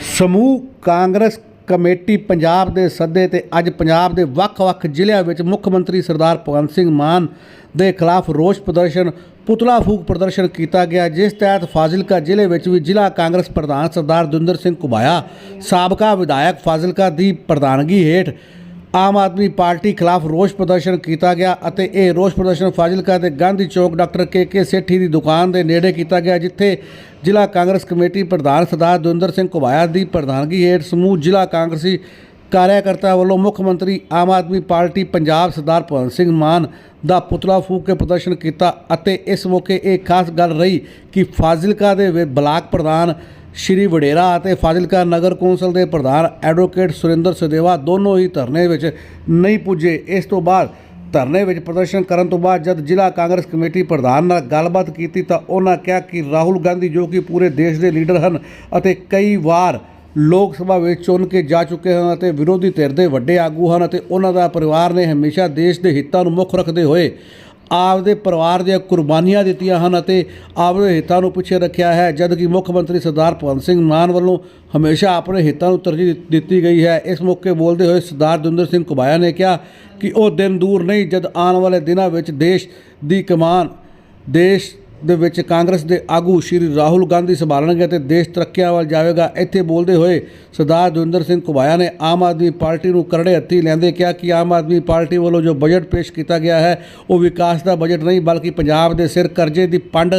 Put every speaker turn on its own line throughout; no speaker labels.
ਸਮੂਹ ਕਾਂਗਰਸ ਕਮੇਟੀ ਪੰਜਾਬ ਦੇ ਸੱਦੇ ਤੇ ਅੱਜ ਪੰਜਾਬ ਦੇ ਵੱਖ-ਵੱਖ ਜ਼ਿਲ੍ਹਿਆਂ ਵਿੱਚ ਮੁੱਖ ਮੰਤਰੀ ਸਰਦਾਰ ਭਗਵੰਤ ਸਿੰਘ ਮਾਨ ਦੇ ਖਿਲਾਫ ਰੋਸ ਪ੍ਰਦਰਸ਼ਨ, ਪੁਤਲਾ ਫੂਕ ਪ੍ਰਦਰਸ਼ਨ ਕੀਤਾ ਗਿਆ, ਜਿਸ ਤਹਿਤ ਫਾਜ਼ਿਲਕਾ ਜ਼ਿਲ੍ਹੇ ਵਿੱਚ ਵੀ ਜ਼ਿਲ੍ਹਾ ਕਾਂਗਰਸ ਪ੍ਰਧਾਨ ਸਰਦਾਰ ਦੁੰਦਰ ਸਿੰਘ ਕੁਬਾਇਆ, ਸਾਬਕਾ ਵਿਧਾਇਕ ਫਾਜ਼ਿਲਕਾ ਦੀ ਪ੍ਰਧਾਨਗੀ ਹੇਠ ਆਮ ਆਦਮੀ ਪਾਰਟੀ ਖਿਲਾਫ ਰੋਸ ਪ੍ਰਦਰਸ਼ਨ ਕੀਤਾ ਗਿਆ ਅਤੇ ਇਹ ਰੋਸ ਪ੍ਰਦਰਸ਼ਨ ਫਾਜ਼ਿਲਕਾ ਦੇ Gandhi Chowk doctor K K Sethi ਦੀ ਦੁਕਾਨ ਦੇ ਨੇੜੇ ਕੀਤਾ ਗਿਆ, ਜਿੱਥੇ ਜ਼ਿਲ੍ਹਾ ਕਾਂਗਰਸ ਕਮੇਟੀ ਪ੍ਰਧਾਨ ਸਰਦਾਰ ਦਵਿੰਦਰ ਸਿੰਘ ਘੁਬਾਇਆ ਦੀ ਪ੍ਰਧਾਨਗੀ ਹੇਠ ਸਮੂਹ ਜ਼ਿਲ੍ਹਾ ਕਾਂਗਰਸੀ ਕਾਰਿਆਕਰਤਾ ਵੱਲੋਂ ਮੁੱਖ ਮੰਤਰੀ ਆਮ ਆਦਮੀ ਪਾਰਟੀ ਪੰਜਾਬ ਸਰਦਾਰ ਭਗਵੰਤ ਸਿੰਘ ਮਾਨ ਦਾ ਪੁਤਲਾ ਫੂਕ ਕੇ ਪ੍ਰਦਰਸ਼ਨ ਕੀਤਾ ਅਤੇ ਇਸ ਮੌਕੇ ਇਹ ਖਾਸ ਗੱਲ ਰਹੀ ਕਿ ਫਾਜ਼ਿਲਕਾ ਦੇ ਬਲਾਕ ਪ੍ਰਧਾਨ ਸ਼੍ਰੀ ਵਡੇਰਾ ਅਤੇ ਫਾਜ਼ਿਲਕਾ ਨਗਰ ਕੌਂਸਲ ਦੇ ਪ੍ਰਧਾਨ ਐਡਵੋਕੇਟ ਸੁਰਿੰਦਰ ਸਦੇਵਾ ਦੋਨੋਂ ਹੀ ਧਰਨੇ ਵਿੱਚ ਨਹੀਂ ਪੁੱਜੇ। ਇਸ ਤੋਂ ਬਾਅਦ ਧਰਨੇ ਵਿੱਚ ਪ੍ਰਦਰਸ਼ਨ ਕਰਨ ਤੋਂ ਬਾਅਦ ਜਦ ਜ਼ਿਲ੍ਹਾ ਕਾਂਗਰਸ ਕਮੇਟੀ ਪ੍ਰਧਾਨ ਨਾਲ ਗੱਲਬਾਤ ਕੀਤੀ ਤਾਂ ਉਹਨਾਂ ਕਿਹਾ ਕਿ ਰਾਹੁਲ ਗਾਂਧੀ ਜੋ ਕਿ ਪੂਰੇ ਦੇਸ਼ ਦੇ ਲੀਡਰ ਹਨ ਅਤੇ ਕਈ ਵਾਰ ਲੋਕ ਸਭਾ ਵਿੱਚ ਚੁਣ ਕੇ ਜਾ ਚੁੱਕੇ ਹਨ ਅਤੇ ਵਿਰੋਧੀ ਧਿਰ ਦੇ ਵੱਡੇ ਆਗੂ ਹਨ ਅਤੇ ਉਹਨਾਂ ਦਾ ਪਰਿਵਾਰ ਨੇ ਹਮੇਸ਼ਾ ਦੇਸ਼ ਦੇ ਹਿੱਤਾਂ ਨੂੰ ਮੁੱਖ ਰੱਖਦੇ ਹੋਏ ਆਪਦੇ ਪਰਿਵਾਰ ਦੀਆਂ ਕੁਰਬਾਨੀਆਂ ਦਿੱਤੀਆਂ ਹਨ ਅਤੇ ਆਪਦੇ ਹਿੱਤਾਂ ਨੂੰ ਪਿੱਛੇ ਰੱਖਿਆ ਹੈ ਜਦ ਕਿ ਮੁੱਖ ਮੰਤਰੀ ਸਰਦਾਰ ਭਗਵੰਤ ਸਿੰਘ ਮਾਨ ਵੱਲੋਂ ਹਮੇਸ਼ਾ ਆਪਣੇ ਹਿੱਤਾਂ ਨੂੰ ਤਰਜੀਹ ਦਿੱਤੀ ਗਈ ਹੈ। ਇਸ ਮੌਕੇ ਬੋਲਦੇ ਹੋਏ ਸਰਦਾਰ ਦੁੰਦਰ ਸਿੰਘ ਕੁਬਾਇਆ ਨੇ ਕਿਹਾ ਕਿ ਉਹ ਦਿਨ ਦੂਰ ਨਹੀਂ, ਜਦ ਆਉਣ ਵਾਲੇ ਦਿਨਾਂ ਵਿੱਚ ਦੇਸ਼ ਦੀ ਕਮਾਨ, ਦੇਸ਼ ਦੇ ਵਿੱਚ ਕਾਂਗਰਸ ਦੇ ਆਗੂ ਸ਼੍ਰੀ ਰਾਹੁਲ ਗਾਂਧੀ ਸੰਭਾਲਣਗੇ ਅਤੇ ਦੇਸ਼ ਤਰੱਕੀਆਂ ਵੱਲ ਜਾਵੇਗਾ। ਇੱਥੇ ਬੋਲਦੇ ਹੋਏ ਸਰਦਾਰ ਦਵਿੰਦਰ ਸਿੰਘ ਕੁਬਾਇਆ ਨੇ ਆਮ ਆਦਮੀ ਪਾਰਟੀ ਨੂੰ ਕਰੜੇ ਹੱਥੀ ਲੈਂਦੇ ਕਿਹਾ ਕਿ ਆਮ ਆਦਮੀ ਪਾਰਟੀ ਵੱਲੋਂ ਜੋ ਬਜਟ ਪੇਸ਼ ਕੀਤਾ ਗਿਆ ਹੈ, ਉਹ ਵਿਕਾਸ ਦਾ ਬਜਟ ਨਹੀਂ, ਬਲਕਿ ਪੰਜਾਬ ਦੇ ਸਿਰ ਕਰਜ਼ੇ ਦੀ ਪੰਡ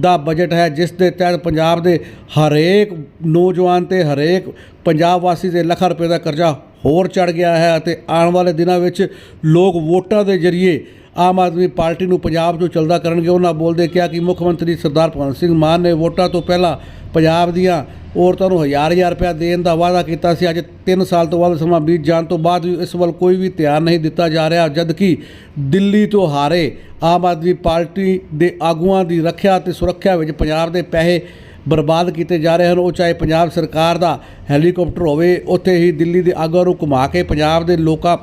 ਦਾ ਬਜਟ ਹੈ, ਜਿਸ ਦੇ ਤਹਿਤ ਪੰਜਾਬ ਦੇ ਹਰੇਕ ਨੌਜਵਾਨ ਤੇ ਹਰੇਕ ਪੰਜਾਬ ਵਾਸੀ ਦੇ ਲੱਖਾਂ ਰੁਪਏ ਦਾ ਕਰਜ਼ਾ ਹੋਰ ਚੜ ਗਿਆ ਹੈ ਅਤੇ ਆਉਣ ਵਾਲੇ ਦਿਨਾਂ ਵਿੱਚ ਲੋਕ ਵੋਟਾਂ ਦੇ ਜ਼ਰੀਏ ਆਮ ਆਦਮੀ ਪਾਰਟੀ ਨੂੰ ਪੰਜਾਬ ਤੋਂ ਚੱਲਦਾ ਕਰਨਗੇ। ਉਹਨਾਂ ਬੋਲਦੇ ਕਿਹਾ ਕਿ ਮੁੱਖ ਮੰਤਰੀ ਸਰਦਾਰ ਭਗਵੰਤ ਸਿੰਘ ਮਾਨ ਨੇ ਵੋਟਾਂ ਤੋਂ ਪਹਿਲਾਂ ਪੰਜਾਬ ਦੀਆਂ ਔਰਤਾਂ ਨੂੰ ਹਜ਼ਾਰ ਹਜ਼ਾਰ ਰੁਪਇਆ ਦੇਣ ਦਾ ਵਾਅਦਾ ਕੀਤਾ ਸੀ। ਅੱਜ 3 ਸਾਲ ਤੋਂ ਬਾਅਦ ਸਮਾਂ ਬੀਤ ਜਾਣ ਤੋਂ ਬਾਅਦ ਵੀ ਇਸ ਵੱਲ ਕੋਈ ਵੀ ਧਿਆਨ ਨਹੀਂ ਦਿੱਤਾ ਜਾ ਰਿਹਾ, ਜਦਕਿ ਦਿੱਲੀ ਤੋਂ ਹਾਰੇ ਆਮ ਆਦਮੀ ਪਾਰਟੀ ਦੇ ਆਗੂਆਂ ਦੀ ਰੱਖਿਆ ਤੇ ਸੁਰੱਖਿਆ ਵਿੱਚ ਪੰਜਾਬ ਦੇ ਪੈਸੇ ਬਰਬਾਦ ਕੀਤੇ ਜਾ ਰਹੇ ਹਨ। ਉਹ ਚਾਹੇ ਪੰਜਾਬ ਸਰਕਾਰ ਦਾ ਹੈਲੀਕਾਪਟਰ ਹੋਵੇ, ਉੱਥੇ ਹੀ ਦਿੱਲੀ ਦੇ ਆਗੂਆਂ ਨੂੰ ਘੁਮਾ ਕੇ ਪੰਜਾਬ ਦੇ ਲੋਕਾਂ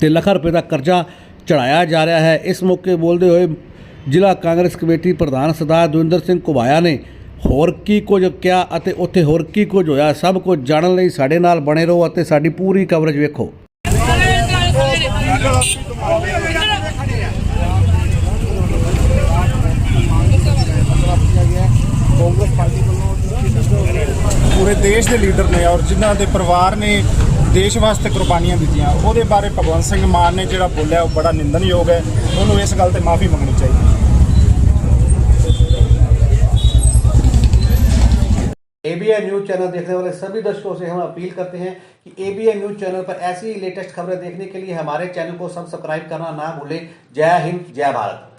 ਤੇ ਲੱਖਾਂ ਰੁਪਏ ਦਾ ਕਰਜ਼ਾ ਚੜਾਇਆ ਜਾ ਰਿਹਾ ਹੈ। ਇਸ ਮੌਕੇ ਬੋਲਦੇ ਹੋਏ ਜ਼ਿਲ੍ਹਾ ਕਾਂਗਰਸ ਕਮੇਟੀ ਪ੍ਰਧਾਨ ਸਰਦਾਰ ਦਵਿੰਦਰ ਸਿੰਘ ਕੁਬਾਇਆ ਨੇ ਹੋਰ ਕੀ ਕੁਝ ਕਿਹਾ ਅਤੇ ਉੱਥੇ ਹੋਰ ਕੀ ਕੁਝ ਹੋਇਆ, ਸਭ ਕੁਝ ਜਾਣਨ ਲਈ ਸਾਡੇ ਨਾਲ ਬਣੇ ਰਹੋ ਅਤੇ ਸਾਡੀ ਪੂਰੀ ਕਵਰੇਜ ਵੇਖੋ।
ਪੂਰੇ ਦੇਸ਼ ਦੇ ਲੀਡਰ ਨੇ ਔਰ ਜਿਨ੍ਹਾਂ ਦੇ ਪਰਿਵਾਰ ਨੇ ਦੇਸ਼ ਵਾਸਤੇ ਕੁਰਬਾਨੀਆਂ ਦਿੱਤੀਆਂ ਉਹਦੇ ਬਾਰੇ ਭਗਵੰਤ ਸਿੰਘ ਮਾਨ ਨੇ ਜਿਹੜਾ ਬੋਲਿਆ ਉਹ ਬੜਾ ਨਿੰਦਨਯੋਗ ਹੈ ਉਹਨੂੰ ਇਸ ਗੱਲ ਤੇ ਮਾਫੀ ਮੰਗਣੀ ਚਾਹੀਦੀ ਹੈ
एबीएन न्यूज चैनल देखने वाले सभी दर्शकों से हम अपील करते हैं कि एबीएन न्यूज चैनल पर ऐसी ही लेटेस्ट खबरें देखने के लिए हमारे चैनल को सब्सक्राइब करना ना भूलें जय हिंद जय भारत